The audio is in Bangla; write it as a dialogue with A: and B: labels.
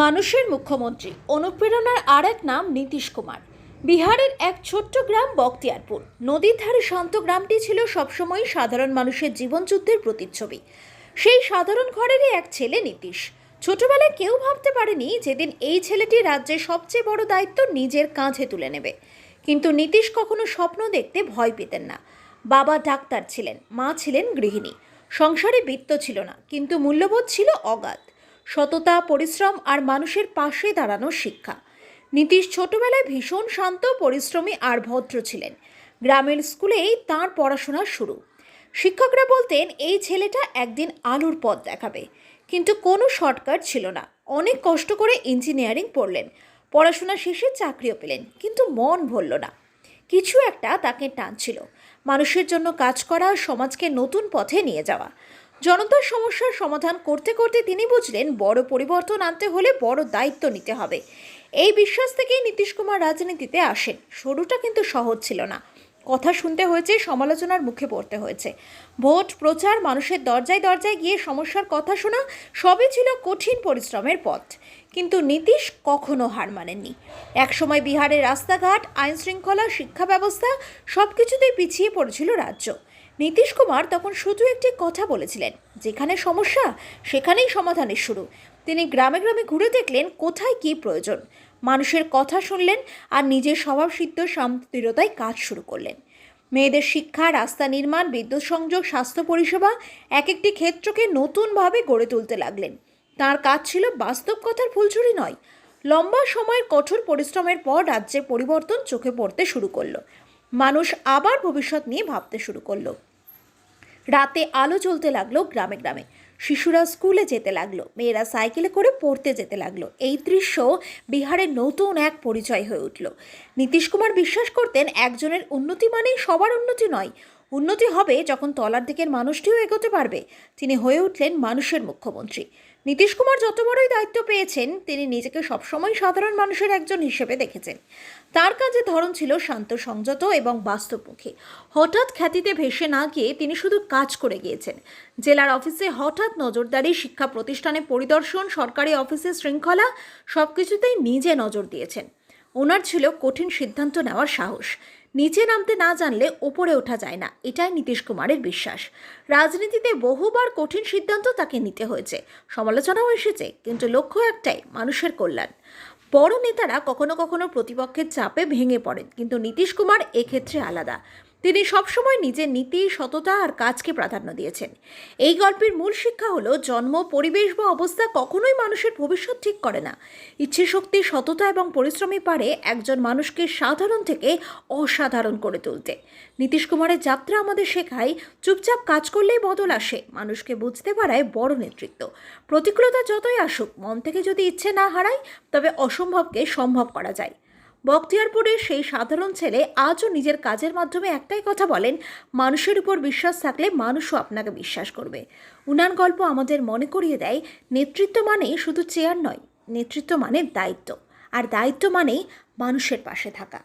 A: মানুষের মুখ্যমন্ত্রী। অনুপ্রেরণার আর এক নাম নীতিশ কুমার। বিহারের এক ছোট্ট গ্রাম বক্তিয়ারপুর নদীর ধারে শান্ত গ্রামটি ছিল সবসময় সাধারণ মানুষের জীবনযুদ্ধের প্রতিচ্ছবি। সেই সাধারণ ঘরেরই এক ছেলে নীতিশ। ছোটবেলায় কেউ ভাবতে পারেনি যেদিন এই ছেলেটি রাজ্যের সবচেয়ে বড় দায়িত্ব নিজের কাঁধে তুলে নেবে। কিন্তু নীতিশ কখনো স্বপ্ন দেখতে ভয় পেতেন না। বাবা ডাক্তার ছিলেন, মা ছিলেন গৃহিণী। সংসারে বৃত্ত ছিল না, কিন্তু মূল্যবোধ ছিল অগাধ। সততা, পরিশ্রম আর মানুষের পাশে দাঁড়ানোর শিক্ষা। নীতিশ ছোটবেলায় ভীষণ শান্ত, পরিশ্রমী আর ভদ্র ছিলেন। গ্রামের স্কুলেই তাঁর পড়াশোনা শুরু। শিক্ষকরা বলতেন, এই ছেলেটা একদিন আলোর পথ দেখাবে। কিন্তু কোনো শর্টকাট ছিল না। অনেক কষ্ট করে ইঞ্জিনিয়ারিং পড়লেন। পড়াশোনা শেষে চাকরিও পেলেন, কিন্তু মন ভরল না। কিছু একটা তাকে টানছিল। মানুষের জন্য কাজ করা, সমাজকে নতুন পথে নিয়ে যাওয়া। জনতার সমস্যার সমাধান করতে করতে তিনি বুঝলেন বড় পরিবর্তন আনতে হলে বড় দায়িত্ব নিতে হবে। এই বিশ্বাস থেকেই নীতিশ কুমার রাজনীতিতে আসেন। শুরুটা কিন্তু সহজ ছিল না। কথা শুনতে হয়েছে, সমালোচনার মুখে পড়তে হয়েছে। ভোট, প্রচার, মানুষের দরজায় দরজায় গিয়ে সমস্যার কথা শোনা সবই ছিল কঠিন পরিশ্রমের পথ। কিন্তু নীতিশ কখনো হার মানেননি। একসময় বিহারের রাস্তাঘাট, আইনশৃঙ্খলা, শিক্ষা ব্যবস্থা সব কিছুতেই পিছিয়ে পড়েছিল রাজ্য। নীতিশ কুমার তখন শুধু একটি কথা বলেছিলেন, যেখানে সমস্যা, সেখানেই সমাধানের শুরু। তিনি গ্রামে গ্রামে ঘুরে দেখলেন কোথায় কী প্রয়োজন। মানুষের কথা শুনলেন আর নিজের স্বভাবসিদ্ধ শান্তিরতায় কাজ শুরু করলেন। মেয়েদের শিক্ষা, রাস্তা নির্মাণ, বিদ্যুৎ সংযোগ, স্বাস্থ্য পরিষেবা এক একটি ক্ষেত্রকে নতুনভাবে গড়ে তুলতে লাগলেন। তার কাজ ছিল বাস্তব কথার ফুলঝুরি নয়, লম্বা সময়ের কঠোর পরিশ্রমের পর রাজ্যে পরিবর্তন চোখে পড়তে শুরু করল। মানুষ আবার ভবিষ্যৎ নিয়ে ভাবতে শুরু করল। রাতে আলো জ্বলতে লাগল গ্রামে গ্রামে। শিশুরা স্কুলে যেতে লাগল, মেয়েরা সাইকেলে করে পড়তে যেতে লাগল। এই দৃশ্য বিহারের নতুন এক পরিচয় হয়ে উঠল। নীতিশ কুমার বিশ্বাস করতেন, একজনের উন্নতি মানেই সবার উন্নতি নয়। উন্নতি হবে যখন তলার দিকের মানুষটিও এগোতে পারবে। তিনি হয়ে উঠলেন মানুষের মুখ্যমন্ত্রী। নীতিশ কুমার যত বড়ই দায়িত্ব পেয়েছেন, তিনি নিজেকে সবসময় সাধারণ মানুষের একজন হিসেবে দেখেছেন। তার কাজের ধরন ছিল শান্ত সংযত এবং বাস্তবমুখী। হঠাৎ খ্যাতিতে ভেসে না গিয়ে তিনি শুধু কাজ করে গিয়েছেন। জেলার অফিসে হঠাৎ নজরদারি, শিক্ষা প্রতিষ্ঠানে পরিদর্শন, সরকারি অফিসে শৃঙ্খলা সব কিছুতেই নিজে নজর দিয়েছেন। ওনার ছিল কঠিন সিদ্ধান্ত নেওয়ার সাহস। নিচে নামতে না জানলে ওপরে ওঠা যায় না, এটাই নীতিশ কুমারের বিশ্বাস। রাজনীতিতে বহুবার কঠিন সিদ্ধান্ত তাকে নিতে হয়েছে, সমালোচনাও এসেছে, কিন্তু লক্ষ্য একটাই, মানুষের কল্যাণ। বড় নেতারা কখনো কখনো প্রতিপক্ষের চাপে ভেঙে পড়েন, কিন্তু নীতিশ কুমার এক্ষেত্রে আলাদা। তিনি সবসময় নিজের নীতি, সততা আর কাজকে প্রাধান্য দিয়েছেন। এই গল্পের মূল শিক্ষা হলো, জন্ম, পরিবেশ বা অবস্থা কখনোই মানুষের ভবিষ্যৎ ঠিক করে না। ইচ্ছে শক্তি, সততা এবং পরিশ্রমী পারে একজন মানুষকে সাধারণ থেকে অসাধারণ করে তুলতে। নীতিশ কুমারের যাত্রা আমাদের শেখায়, চুপচাপ কাজ করলেই বদল আসে, মানুষকে বুঝতে পারায় বড় নেতৃত্ব। প্রতিকূলতা যতই আসুক, মন থেকে যদি ইচ্ছে না হারায়, তবে অসম্ভবকে সম্ভব করা যায়। বখতিয়ারপুরের সেই সাধারণ ছেলে আজও নিজের কাজের মাধ্যমে একটাই কথা বলেন, মানুষের উপর বিশ্বাস থাকলে মানুষও আপনাকে বিশ্বাস করবে। উনার গল্প আমাদের মনে করিয়ে দেয়, নেতৃত্ব মানে শুধু চেয়ার নয়, নেতৃত্ব মানে দায়িত্ব। আর দায়িত্ব মানে মানুষের পাশে থাকা।